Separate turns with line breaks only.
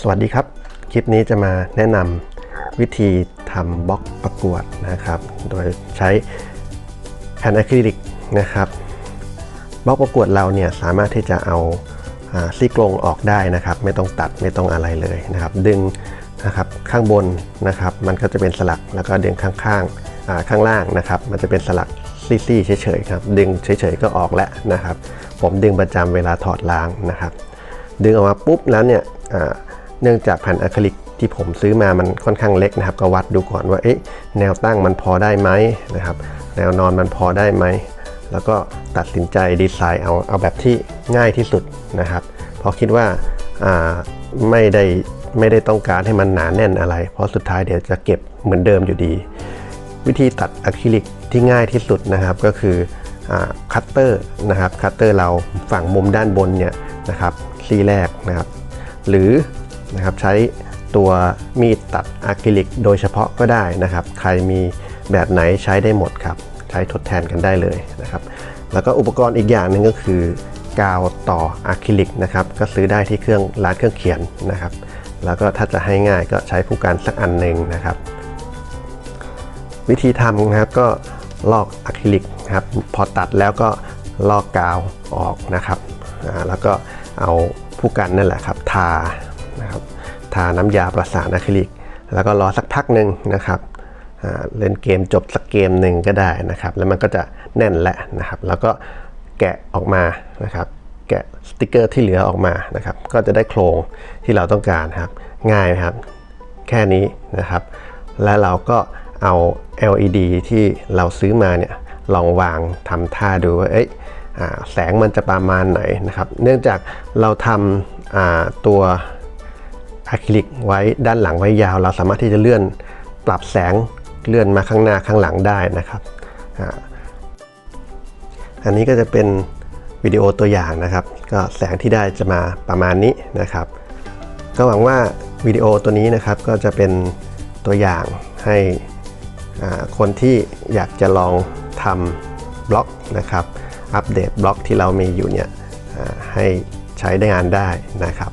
สวัสดีครับ คลิปนี้จะมาแนะนำวิธีทำบล็อกประกวดนะครับ โดยใช้แผ่นอะคริลิกนะครับบล็อกประกวดเราเนี่ยสามารถที่จะเอาซี่กรงออกได้นะครับ ไม่ต้องตัดไม่ต้องอะไรเลยนะครับ ดึงนะครับข้างบนนะครับ มันก็จะเป็นสลักแล้วก็ดึงข้างๆอ่าข้างล่างนะครับ มันจะเป็นสลักซี่ๆเฉยๆครับดึงเฉยๆก็ออกแล้วนะครับ ผมดึงประจำเวลาถอดล้างนะครับ ดึงออกมาปุ๊บแล้วเนี่ย เนื่องจากแผ่นอะคริลิกที่ผมซื้อมามันค่อนข้างเล็กนะครับก็วัดดูก่อนว่าเอ๊ะแนวตั้งมันพอได้ไหมนะครับแนวนอนมันพอได้ไหมแล้วก็ตัดสินใจดีไซน์เอาเอาแบบที่ง่ายที่สุดนะครับเพราะคิดว่าอ่าไม่ได้ไม่ได้ต้องการให้มันหนาแน่นอะไร เพราะสุดท้ายเดี๋ยวจะเก็บเหมือนเดิมอยู่ดี วิธีตัดอะคริลิกที่ง่ายที่สุดนะครับก็คือคัตเตอร์นะครับคัตเตอร์เราฝั่งมุมด้านบนเนี่ยนะครับซี่แรกนะครับหรือ นะครับใช้ตัวมีดตัดอะคริลิกโดยเฉพาะก็ได้นะครับ ใครมีแบบไหนใช้ได้หมดครับใช้ทดแทนกันได้เลยนะครับ แล้วก็อุปกรณ์อีกอย่างหนึ่งก็คือกาวต่ออะคริลิกนะครับก็ซื้อได้ที่เครื่องร้านเครื่องเขียนนะครับ แล้วก็ถ้าจะให้ง่ายก็ใช้ผู้การสักอันหนึ่งนะครับ วิธีทำนะครับก็ลอกอะคริลิกครับพอตัดแล้วก็ลอกกาวออกนะครับแล้วก็เอาผู้กันนั่นแหละครับทา นะครับทาน้ำยาประสานอะคริลิก แล้วก็รอสักพักหนึ่งนะครับเล่นเกมจบสักเกมหนึ่งก็ได้นะครับ แล้วมันก็จะแน่นแหละนะครับ แล้วก็แกะออกมานะครับ แกะสติกเกอร์ที่เหลือออกมานะครับ ก็จะได้โครงที่เราต้องการครับ ง่ายครับ แค่นี้นะครับ และเราก็เอา LED ที่เราซื้อมาเนี่ยลองวางทำท่าดูว่าเอ๊ะแสงมันจะประมาณไหนนะครับ เนื่องจากเราทำตัว อะคริลิกไว้ด้านหลังไว้ยาว เราสามารถที่จะเลื่อนปรับแสงเลื่อนมาข้างหน้าข้างหลังได้นะครับอันนี้ก็จะเป็นวิดีโอตัวอย่างนะครับ ก็แสงที่ได้จะมาประมาณนี้นะครับ ก็หวังว่าวิดีโอตัวนี้นะครับก็จะเป็นตัวอย่างให้คนที่อยากจะลองทำบล็อกนะครับ อัปเดตบล็อกที่เรามีอยู่เนี่ยให้ใช้ได้งานได้นะครับ